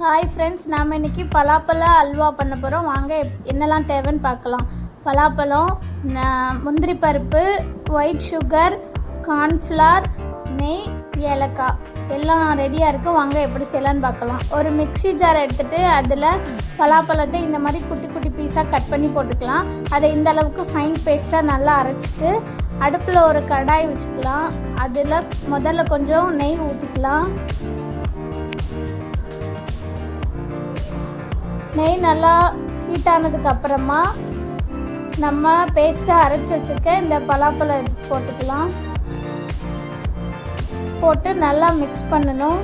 Hi friends நாம் இன்னைக்கு பலாப்பழ அல்வா பண்ண போகிறோம் வாங்க எப்- என்னெல்லாம் தேவைன்னு பார்க்கலாம். பலாப்பழம் ந- முந்திரி பருப்பு ஒயிட் சுகர் கார்ன்ஃப்ளார் நெய் ஏலக்காய். எல்லாம் ரெடியாக இருக்குது வாங்க எப்படி செய்யலான்னு பார்க்கலாம். ஒரு மிக்ஸி ஜார் எடுத்துகிட்டு அதில் பலாப்பழத்தை இந்த மாதிரி குட்டி குட்டி பீஸாக கட் பண்ணி போட்டுக்கலாம். அதை இந்த அளவுக்கு ஃபைன் பேஸ்ட்டாக நல்லா அரைச்சிட்டு அடுப்பில் ஒரு கடாய் வச்சுக்கலாம். அதில் முதல்ல கொஞ்சம் நெய் ஊற்றிக்கலாம் நெய் நல்லா ஹீட் ஆனதுக்கு அப்புறமா நம்ம பேஸ்ட்டை அரைச்சி வச்சுருக்க இந்த பலாப்பழம் போட்டுக்கலாம். போட்டு நல்லா மிக்ஸ் பண்ணணும்.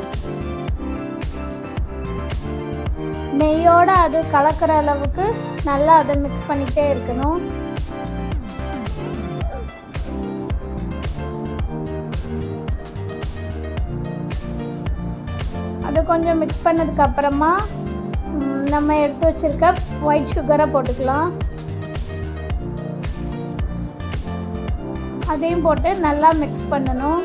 நெய்யோடு அது கலக்கிற அளவுக்கு நல்லா அதை மிக்ஸ் பண்ணிகிட்டே இருக்கணும். அது கொஞ்சம் மிக்ஸ் பண்ணதுக்கு அப்புறமா நம்ம எடுத்து வச்சிருக்க ஒயிட் சுகரை போட்டுக்கலாம். அதையும் போட்டு நல்லா மிக்ஸ் பண்ணணும்.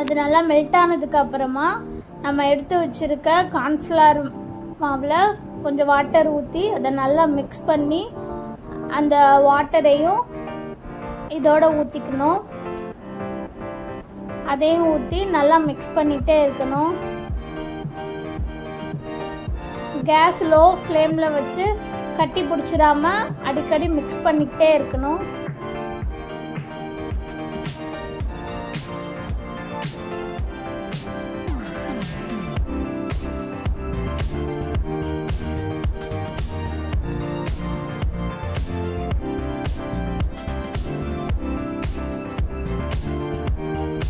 அது நல்லா மெல்ட் ஆனதுக்கு அப்புறமா நம்ம எடுத்து வச்சிருக்க கார்ன்ஃப்ளவர் மாவில் கொஞ்சம் வாட்டர் ஊற்றி அதை நல்லா மிக்ஸ் பண்ணி அந்த வாட்டரையும் இதோட ஊற்றிக்கணும் அதையும் ஊற்றி நல்லா மிக்ஸ் பண்ணிகிட்டே இருக்கணும். கேஸ் லோ ஃப்ளேமில் வச்சு கட்டி பிடிச்சிடாம அடிக்கடி மிக்ஸ் பண்ணிக்கிட்டே இருக்கணும்.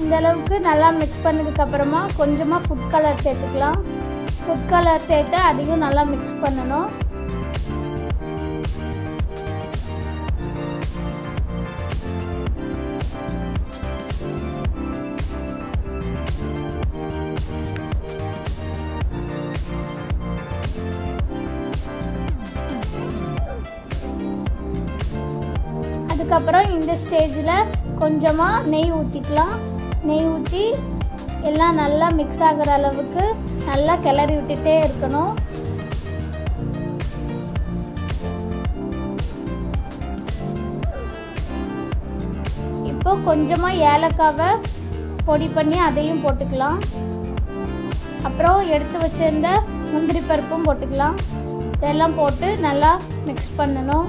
இந்த அளவுக்கு நல்லா மிக்ஸ் பண்ணதுக்கு அப்புறமா கொஞ்சமாக ஃபுட் கலர் சேர்த்துக்கலாம். ஃபுட் கலர் சேர்த்து அதையும் நல்லா மிக்ஸ் பண்ணணும். அதுக்கப்புறம் இந்த ஸ்டேஜில் கொஞ்சமாக நெய் ஊற்றிக்கலாம் நெய் ஊற்றி எல்லாம் நல்லா மிக்ஸ் ஆகிற அளவுக்கு நல்லா கிளறி விட்டுட்டே இருக்கணும். இப்போ கொஞ்சமாக ஏலக்காவை பொடி பண்ணி அதையும் போட்டுக்கலாம். அப்புறம் எடுத்து வச்சிருந்த முந்திரி பருப்பும் போட்டுக்கலாம். இதெல்லாம் போட்டு நல்லா மிக்ஸ் பண்ணணும்.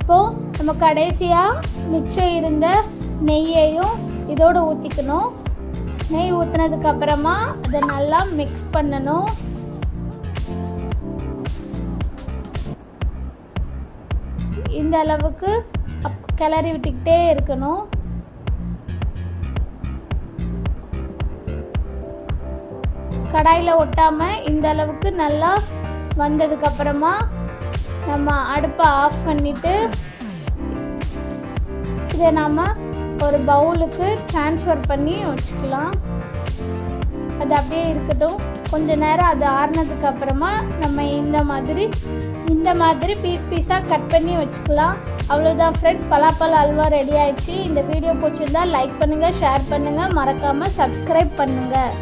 இப்போ நம்ம கடைசியாக மிச்சம் இருந்த நெய்யையும் இதோடு ஊற்றிக்கணும் நெய் ஊற்றினதுக்கப்புறமா அதை நல்லா மிக்ஸ் பண்ணணும். இந்த அளவுக்கு அப் கிளறி விட்டுக்கிட்டே இருக்கணும். கடாயில் ஒட்டாமல் இந்த அளவுக்கு நல்லா வந்ததுக்கப்புறமா நம்ம அடுப்பை ஆஃப் பண்ணிட்டு இதை நம்ம ஒரு பவுலுக்கு ட்ரான்ஸ்ஃபர் பண்ணி வச்சுக்கலாம். அது அப்படியே இருக்கட்டும். கொஞ்ச நேரம் அது ஆறினதுக்கு அப்புறமா நம்ம இந்த மாதிரி இந்த மாதிரி பீஸ் பீஸாக கட் பண்ணி வச்சுக்கலாம். அவ்வளோதான் ஃப்ரெண்ட்ஸ் பலாப்பழ அல்வா ரெடி ஆயிடுச்சு. இந்த வீடியோ பிடிச்சிருந்தா லைக் பண்ணுங்கள் ஷேர் பண்ணுங்கள் மறக்காமல் சப்ஸ்கிரைப் பண்ணுங்கள்